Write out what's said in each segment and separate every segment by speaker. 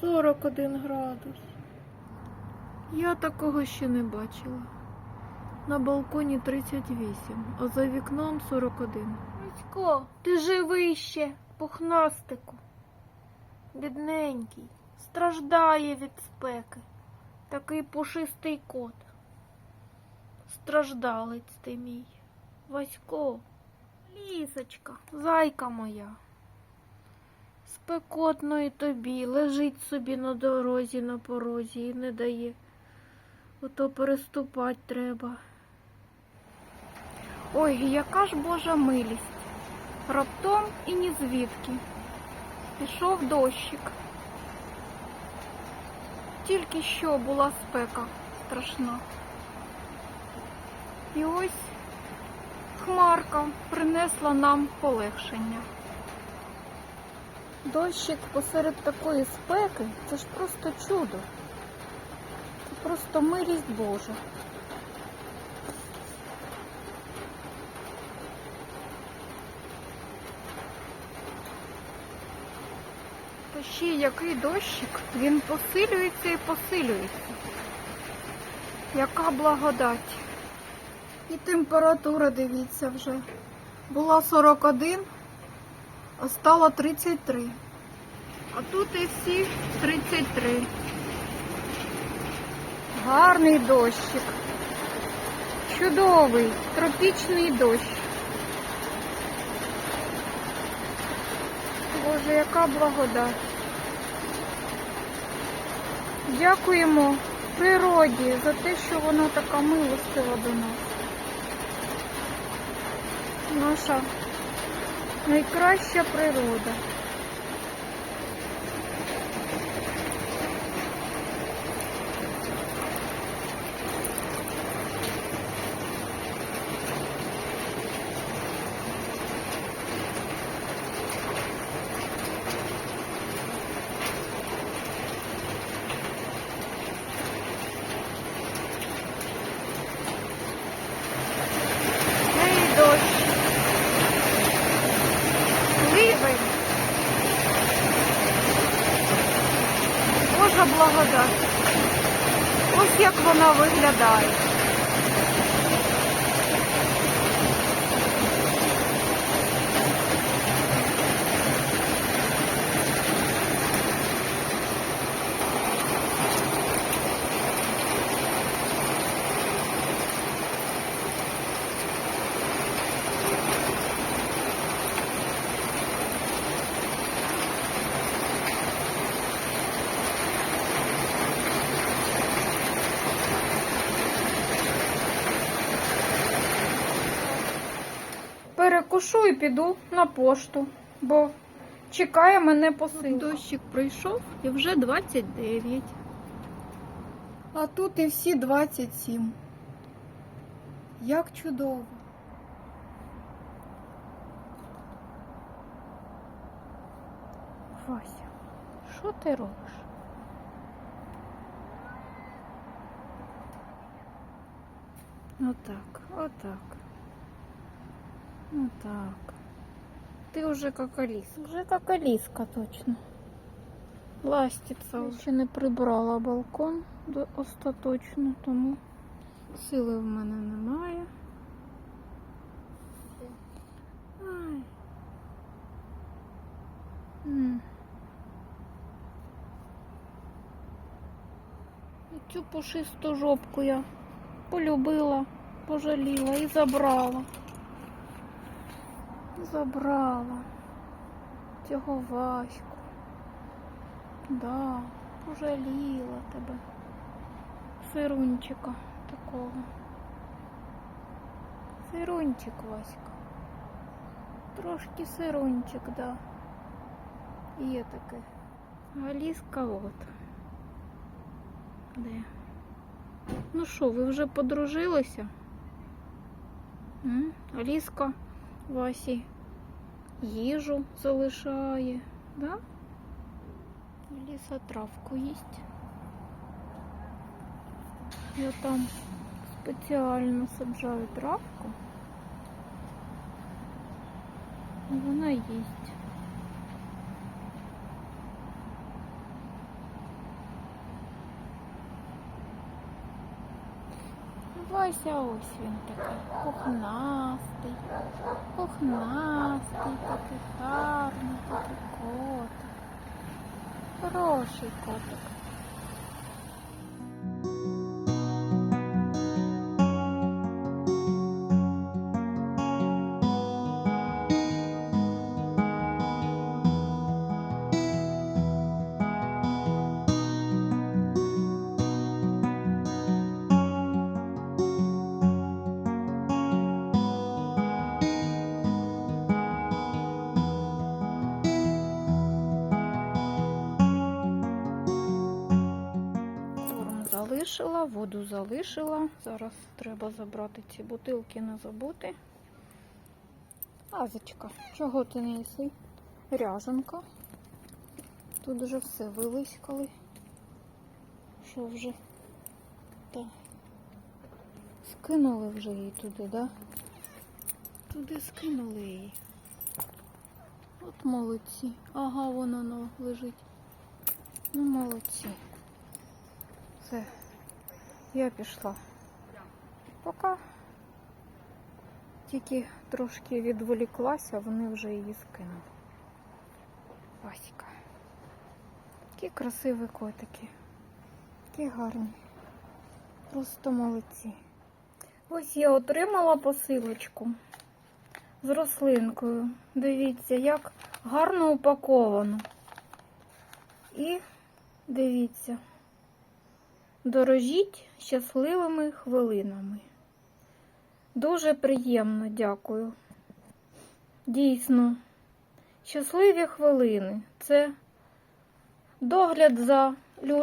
Speaker 1: 41 градус. Я такого ще не бачила. На балконі 38, а за вікном 41. Мисько, ти живий ще, пухнастику. Бідненький, страждає від спеки. Такий пушистий кот. Страждалець ти мій. Васько, лісочка, зайка моя. Спекотно і тобі, лежить собі на дорозі, на порозі і не дає. Ото переступати треба. Ой, яка ж Божа милість. Раптом і ні звідки. Пішов дощик. Тільки що була спека страшна. І ось хмарка принесла нам полегшення. Дощик посеред такої спеки це ж просто чудо. Це просто милість Божа. Та ще який дощик, він посилюється і посилюється. Яка благодать. І температура, дивіться вже. Була 41, а стала 33. А тут і всі 33. Гарний дощик. Чудовий, тропічний дощ. Боже, яка благодать. Дякуємо природі за те, що вона така милостива до нас. Наша найкраща природа. Ей, дощ. Ливень. Божа благодать. Ось як вона виглядає. Перекушу і піду на пошту, бо чекає мене посилка. Дощик прийшов і вже 29. А тут і всі 27. Як чудово. Вася, що ти робиш? Отак, отак. Ну так. Ты уже как Алиска. Уже как Алиска, точно. Ластиться. Ще не прибрала балкон остаточно, тому сили в мене немає. Ай. М. Цю пушисту жопку я полюбила, пожаліла і забрала. Забрала цього Ваську. Да, пожаліла тебе. Сирунчика такого. Сирунчик, Васька. Трошки сирунчик, да. Є таке. Галіска от. Де? Ну що, ви вже подружилися? М? Аліска Васі їжу залишає, да? Ліса травку їсть. Я там спеціально саджаю травку. Вона їсть. Вася ось він такий пухнастий, пухнастий, такий гарний, такий котик. Хороший котик. Залишила, воду залишила. Зараз треба забрати ці бутилки, не забути. Азочка, чого ти не їси? Ряженка. Тут вже все вилискали. Що вже? Так. Скинули вже її туди, да? Туди скинули її. От молодці. Ага, воно лежить. Ну, молодці. Все, я пішла. Поки тільки трошки відволіклася, вони вже її скинули. Васька. Які красиві котики. Які гарні. Просто молодці. Ось я отримала посилочку з рослинкою. Дивіться, як гарно упаковано. І дивіться. Дорожіть щасливими хвилинами. Дуже приємно, дякую. Дійсно, щасливі хвилини це догляд за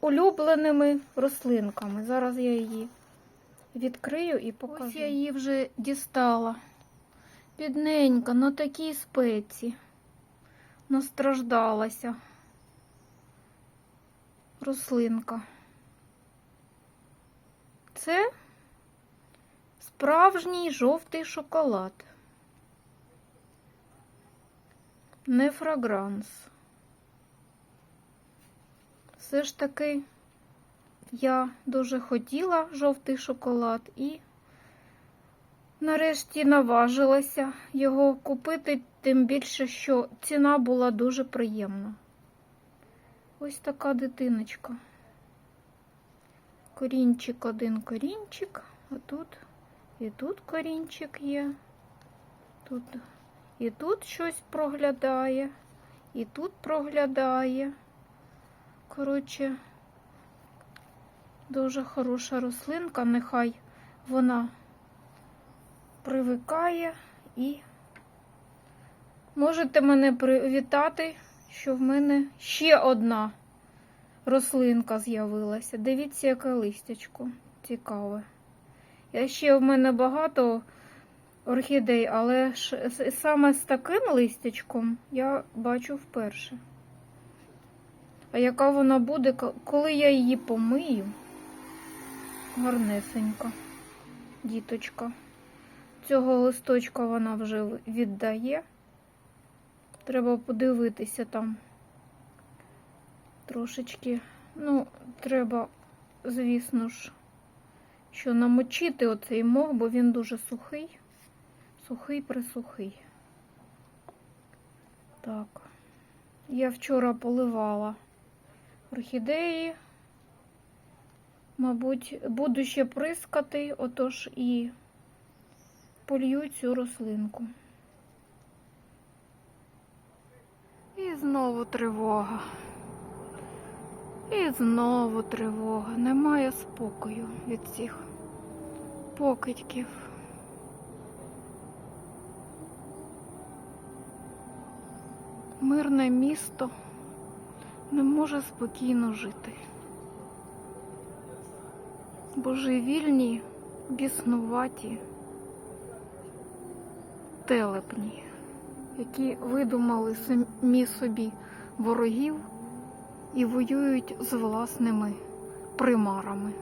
Speaker 1: улюбленими рослинками. Зараз я її відкрию і покажу. Ось я її вже дістала. Бідненька, на такій спеці. Настраждалася. Рослинка. Це справжній жовтий шоколад. Не фрагранс. Все ж таки я дуже хотіла жовтий шоколад і нарешті наважилася його купити, тим більше, що ціна була дуже приємна. Ось така дитиночка. Корінчик один корінчик, а тут і тут корінчик є. Тут і тут щось проглядає, і тут проглядає. Коротше, дуже хороша рослинка, нехай вона привикає і можете мене привітати, що в мене ще одна рослинка з'явилася. Дивіться, яке листячко цікаве. Я ще в мене багато орхідей, але ж саме з таким листячком я бачу вперше. А яка вона буде, коли я її помию? Гарнесенька, діточка. Цього листочка вона вже віддає. Треба подивитися там трошечки. Ну, треба, звісно ж, що намочити оцей мох, бо він дуже сухий, сухий присухий. Так, я вчора поливала орхідеї. Мабуть, буду ще прискати, отож і полью цю рослинку. І знову тривога. І знову тривога. Немає спокою від цих покидьків. Мирне місто не може спокійно жити. Божевільні, біснуваті телепні, які видумали самі собі ворогів і воюють з власними примарами.